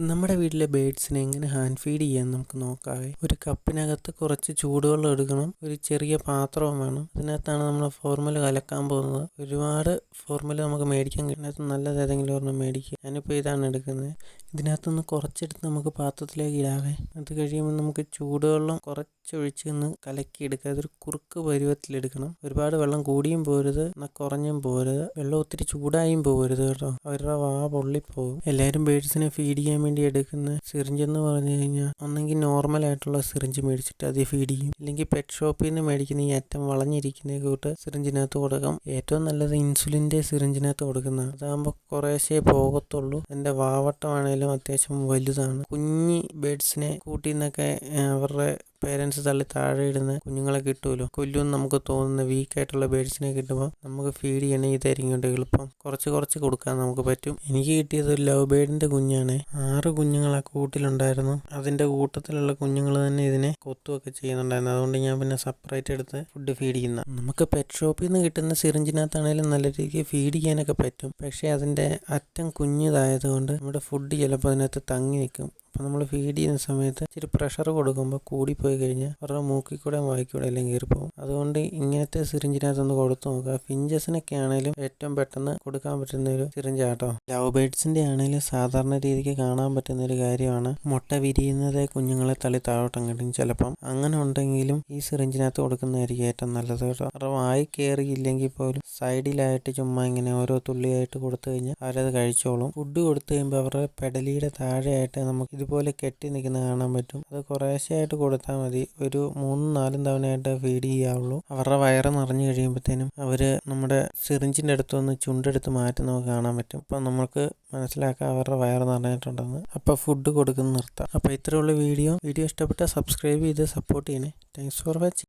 നമ്മുടെ വീട്ടിലെ ബേഡ്സിനെ എങ്ങനെ ഹാൻഡ് ഫീഡ് ചെയ്യാൻ നമുക്ക് നോക്കാവേ. ഒരു കപ്പിനകത്ത് കുറച്ച് ചൂടുവെള്ളം എടുക്കണം ഒരു ചെറിയ പാത്രവും വേണം. അതിനകത്താണ് നമ്മൾ ഫോർമുല കലക്കാൻ പോകുന്നത്. ഒരുപാട് ഫോർമുല നമുക്ക് മേടിക്കാൻ കിട്ടുന്നത് നല്ലത് ഏതെങ്കിലും ഒരെണ്ണം മേടിക്കുക. ഞാനിപ്പോൾ ഇതാണ് എടുക്കുന്നത്. ഇതിനകത്തുനിന്ന് കുറച്ചെടുത്ത് നമുക്ക് പാത്രത്തിലേക്ക് ഇടാവേ. അത് കഴിയുമ്പോൾ നമുക്ക് ചൂടുവെള്ളം കുറച്ചൊഴിച്ച് നിന്ന് കലക്കി എടുക്കുക. അതൊരു കുറുക്ക് പരുവത്തിലെടുക്കണം. ഒരുപാട് വെള്ളം കൂടിയും പോരുത് എന്നാൽ കുറഞ്ഞും പോരുത്. വെള്ളം ഒത്തിരി ചൂടായും പോകരുത് കേട്ടോ. അവരുടെ വാ പൊള്ളിപ്പോകും എല്ലാവരും ബേഡ്സിനെ ഫീഡ് ചെയ്യാൻ വേണ്ടി എടുക്കുന്ന സിറിഞ്ച് എന്ന് പറഞ്ഞു കഴിഞ്ഞാൽ ഒന്നെങ്കിൽ നോർമൽ ആയിട്ടുള്ള സിറിഞ്ച് മേടിച്ചിട്ട് അത് ഫീഡ് ചെയ്യും. അല്ലെങ്കിൽ പെറ്റ് ഷോപ്പിൽ നിന്ന് മേടിക്കുന്ന ഈ അറ്റം വളഞ്ഞിരിക്കുന്ന കൂട്ട് സിറിഞ്ചിനകത്ത് കൊടുക്കാം. ഏറ്റവും നല്ലത് ഇൻസുലിന്റെ സിറിഞ്ചിനകത്ത് കൊടുക്കുന്ന. അതാകുമ്പോൾ കുറേശ്ശേ പോകത്തുള്ളൂ. എന്റെ വാവട്ടമാണേലും അത്യാവശ്യം വലുതാണ്. കുഞ്ഞി ബേഡ്സിനെ കൂട്ടിൽ നിന്നൊക്കെ അവരുടെ പേരൻസ് തള്ളി താഴെ ഇടുന്ന കുഞ്ഞുങ്ങളെ കിട്ടുമല്ലോ കൊല്ലുമെന്ന് നമുക്ക് തോന്നുന്ന വീക്കായിട്ടുള്ള ബേഡ്സിനെ കിട്ടുമ്പോൾ നമുക്ക് ഫീഡ് ചെയ്യണേ ഇതായിരിക്കും എളുപ്പം. കുറച്ച് കുറച്ച് കൊടുക്കാൻ നമുക്ക് പറ്റും. എനിക്ക് കിട്ടിയത് ഒരു ലവ് ബേഡിന്റെ കുഞ്ഞാണ്. ആറ് കുഞ്ഞുങ്ങൾ ആ കൂട്ടിലുണ്ടായിരുന്നു. അതിന്റെ കൂട്ടത്തിലുള്ള കുഞ്ഞുങ്ങൾ തന്നെ ഇതിനെ കൊത്തുമൊക്കെ ചെയ്യുന്നുണ്ടായിരുന്നു. അതുകൊണ്ട് ഞാൻ പിന്നെ സെപ്പറേറ്റ് എടുത്ത് ഫുഡ് ഫീഡ് ചെയ്യുന്ന. നമുക്ക് പെറ്റ് ഷോപ്പിൽ നിന്ന് കിട്ടുന്ന സിറിഞ്ചിനകത്താണെങ്കിലും നല്ല രീതിക്ക് ഫീഡ് ചെയ്യാനൊക്കെ പറ്റും. പക്ഷേ അതിന്റെ അറ്റം കുഞ്ഞിതായതുകൊണ്ട് നമ്മുടെ ഫുഡ് ചിലപ്പോൾ അതിനകത്ത് തങ്ങി നിൽക്കും. അപ്പോൾ നമ്മൾ ഫീഡ് ചെയ്യുന്ന സമയത്ത് ഇച്ചിരി പ്രഷർ കൊടുക്കുമ്പോൾ കൂടിപ്പോയി കഴിഞ്ഞാൽ അവരുടെ മൂക്കിൽ കൂടെ വായിക്കൂടെ എല്ലാം കയറിപ്പോകും അതുകൊണ്ട് ഇങ്ങനത്തെ സിറിഞ്ചിനകത്തൊന്ന് കൊടുത്തു നോക്കുക ഫിഞ്ചസിനൊക്കെ ആണെങ്കിലും ഏറ്റവും പെട്ടെന്ന് കൊടുക്കാൻ പറ്റുന്ന ഒരു സിറിഞ്ചാട്ടോ. ലവ് ബേഡ്സിന്റെ ആണെങ്കിലും സാധാരണ രീതിക്ക് കാണാൻ പറ്റുന്ന ഒരു കാര്യമാണ് മുട്ട വിരിയുന്നത് കുഞ്ഞുങ്ങളെ തള്ളി താഴോട്ട് അങ്ങോട്ടും ചിലപ്പം. അങ്ങനെ ഉണ്ടെങ്കിലും ഈ സിറിഞ്ചിനകത്ത് കൊടുക്കുന്നതായിരിക്കും ഏറ്റവും നല്ലത് കേട്ടോ. അവരുടെ വായി കയറിയില്ലെങ്കിൽ പോലും സൈഡിലായിട്ട് ചുമ്മാ ഇങ്ങനെ ഓരോ തുള്ളിയായിട്ട് കൊടുത്തു കഴിഞ്ഞാൽ അവരത് കഴിച്ചോളും. ഫുഡ് കൊടുത്തു കഴിയുമ്പോൾ അവരുടെ പെടലിയുടെ താഴെയായിട്ട് നമുക്ക് ഇതുപോലെ കെട്ടി നിൽക്കുന്നത് കാണാൻ പറ്റും. അത് കുറേശ്ശെയായിട്ട് കൊടുത്താൽ മതി. ഒരു മൂന്നും നാലും തവണയായിട്ട് ഫീഡ് ചെയ്യാവുള്ളൂ. അവരുടെ വയറ് നിറഞ്ഞു കഴിയുമ്പോഴത്തേനും അവർ നമ്മുടെ സിറിഞ്ചിന്റെ അടുത്തുനിന്ന് ചുണ്ടെടുത്ത് മാറ്റി നമുക്ക് കാണാൻ പറ്റും. അപ്പം നമുക്ക് മനസ്സിലാക്കാം അവരുടെ വയറ് നിറഞ്ഞിട്ടുണ്ടെന്ന്. അപ്പോൾ ഫുഡ് കൊടുക്കുന്നത് നിർത്താം. അപ്പോൾ ഇത്രയുള്ള വീഡിയോ. വീഡിയോ ഇഷ്ടപ്പെട്ടാൽ സബ്സ്ക്രൈബ് ചെയ്ത് സപ്പോർട്ട് ചെയ്യണേ. Thanks for watching